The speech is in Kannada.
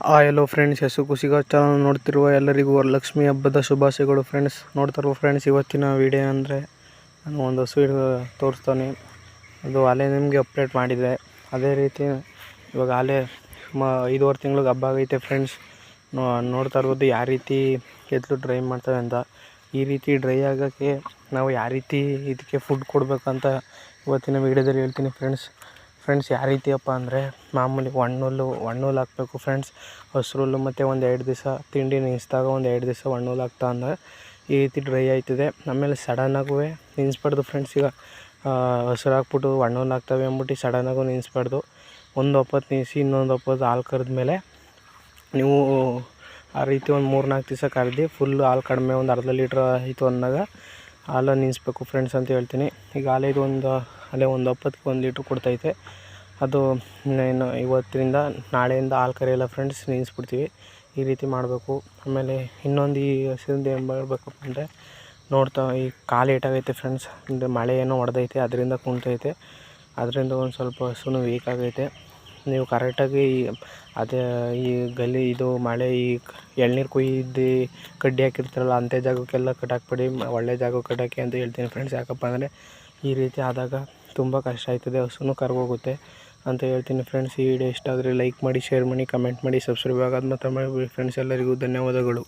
ಆ ಎಲ್ಲೋ ಫ್ರೆಂಡ್ಸ್ ಹೆಸರು ಕುಸಿಗ ಚಾನಲ್ ನೋಡ್ತಿರುವ ಎಲ್ಲರಿಗೂ ವರಲಕ್ಷ್ಮಿ ಹಬ್ಬದ ಶುಭಾಶಯಗಳು ಫ್ರೆಂಡ್ಸ್ ನೋಡ್ತಾರೋ ಫ್ರೆಂಡ್ಸ್ ಇವತ್ತಿನ ವಿಡಿಯೋ ಅಂದರೆ ನಾನು ಒಂದು ಸ್ವೀಟ್ ತೋರಿಸ್ತಾನೆ. ಅದು ಅಲ್ಲೇ ನಿಮಗೆ ಅಪ್ಡೇಟ್ ಮಾಡಿದೆ. ಅದೇ ರೀತಿ ಇವಾಗ ಅಲ್ಲೇ ಮ, ಐದುವರೆ ತಿಂಗ್ಳಿಗೆ ಹಬ್ಬ ಆಗೈತೆ ಫ್ರೆಂಡ್ಸ್ ನೋಡ್ತಾ ಇರ್ಬೋದು ಯಾವ ರೀತಿ ಎತ್ತಲು ಡ್ರೈ ಮಾಡ್ತವೆ ಅಂತ. ಈ ರೀತಿ ಡ್ರೈ ಆಗೋಕ್ಕೆ ನಾವು ಯಾವ ರೀತಿ ಇದಕ್ಕೆ ಫುಡ್ ಕೊಡಬೇಕಂತ ಇವತ್ತಿನ ವಿಡಿಯೋದಲ್ಲಿ ಹೇಳ್ತೀನಿ ಫ್ರೆಂಡ್ಸ್ ಫ್ರೆಂಡ್ಸ್ ಯಾವ ರೀತಿಯಪ್ಪ ಅಂದರೆ ಮಾಮೂಲಿ ಒಣ್ಣುಲ್ಲು ಒಣ್ಣುಲ್ಲು ಹಾಕಬೇಕು ಫ್ರೆಂಡ್ಸ್ ಹಸ್ರುಲ್ಲು ಮತ್ತು ಒಂದು ಎರಡು ದಿವಸ ತಿಂಡಿ ನೆನೆಸ್ದಾಗ ಒಂದು ಎರಡು ದಿವಸ ಒಣ್ಣುಲ್ಲು ಹಾಕ್ತಾ ಅಂದರೆ ಈ ರೀತಿ ಡ್ರೈ ಆಯ್ತದೆ. ಆಮೇಲೆ ಸಡನ್ನಾಗೂ ನೆನೆಸ್ಬಾರ್ದು ಫ್ರೆಂಡ್ಸ್ ಈಗ ಹಸ್ರು ಹಾಕ್ಬಿಟ್ಟು ಒಣ್ಣುಲ್ಲು ಹಾಕ್ತವೆ ಅಂದ್ಬಿಟ್ಟು ಸಡನ್ನಾಗೂ ನೆನೆಸ್ಬಾರ್ದು ಒಂದು ಒಪ್ಪತ್ತು ನೆನೆಸಿ ಇನ್ನೊಂದು ಒಪ್ಪತ್ತು ಹಾಲು ಕರೆದ ಮೇಲೆ ನೀವು ಆ ರೀತಿ ಒಂದು ಮೂರು ನಾಲ್ಕು ದಿವಸ ಕರೆದು ಫುಲ್ಲು ಹಾಲು ಕಡಿಮೆ ಒಂದು ಅರ್ಧ ಲೀಟ್ರ್ ಆಯಿತು ಅಂದಾಗ ಹಾಲು ನೆನೆಸ್ಬೇಕು ಫ್ರೆಂಡ್ಸ್ ಅಂತ ಹೇಳ್ತೀನಿ. ಈಗ ಹಾಲೇ ಒಂದು ಅಲ್ಲೇ ಒಂದು ಒಪ್ಪತ್ತಿಗೆ ಒಂದು ಲೀಟ್ರ್ ಕೊಡ್ತೈತೆ. ಅದು ಇನ್ನು ಇವತ್ತಿನಿಂದ ನಾಳೆಯಿಂದ ಹಾಲು ಕರೆಯಲ್ಲ ಫ್ರೆಂಡ್ಸ್ ನೆನೆಸ್ಬಿಡ್ತೀವಿ ಈ ರೀತಿ ಮಾಡಬೇಕು. ಆಮೇಲೆ ಇನ್ನೊಂದು ಈ ಹಸುವಿಂದ ಏನು ಮಾಡಬೇಕಪ್ಪ ಅಂದರೆ ನೋಡ್ತಾ ಈ ಕಾಲು ಏಟಾಗೈತೆ ಫ್ರೆಂಡ್ಸ್ ಅಂದರೆ ಮಳೆ ಏನೋ ಹೊಡೆದೈತೆ ಅದರಿಂದ ಕುಂತೈತೆ ಅದರಿಂದ ಒಂದು ಸ್ವಲ್ಪ ಹಸುನು ವೀಕ್ ಆಗೈತೆ. ನೀವು ಕರೆಕ್ಟಾಗಿ ಅದೇ ಈ ಗಲ್ಲಿ ಇದು ಮಳೆ ಈ ಎಳ್ನೀರು ಕುಯ್ದು ಕಡ್ಡಿ ಹಾಕಿರ್ತಾರಲ್ಲ ಅಂಥ ಜಾಗಕ್ಕೆಲ್ಲ ಕಟ್ಟಾಕ್ಬೇಡಿ, ಒಳ್ಳೆ ಜಾಗಕ್ಕೆ ಕಟ್ಟಾಕಿ ಅಂತ ಹೇಳ್ತೀನಿ ಫ್ರೆಂಡ್ಸ್ ಯಾಕಪ್ಪ ಅಂದರೆ ಈ ರೀತಿ ಆದಾಗ ತುಂಬ ಕಷ್ಟ ಆಯ್ತದೆ, ಹಸುನು ಕರ್ಗೋಗುತ್ತೆ. ಅಂತ ಹೇಳ್ತೀನಿ ಫ್ರೆಂಡ್ಸ್ ಈ ವಿಡಿಯೋ ಇಷ್ಟ ಆದರೆ ಲೈಕ್ ಮಾಡಿ ಶೇರ್ ಮಾಡಿ ಕಮೆಂಟ್ ಮಾಡಿ ಸಬ್ಸ್ಕ್ರೈಬ್ ಆಗೋದು ಮತ್ತು ಫ್ರೆಂಡ್ಸ್ ಎಲ್ಲರಿಗೂ ಧನ್ಯವಾದಗಳು.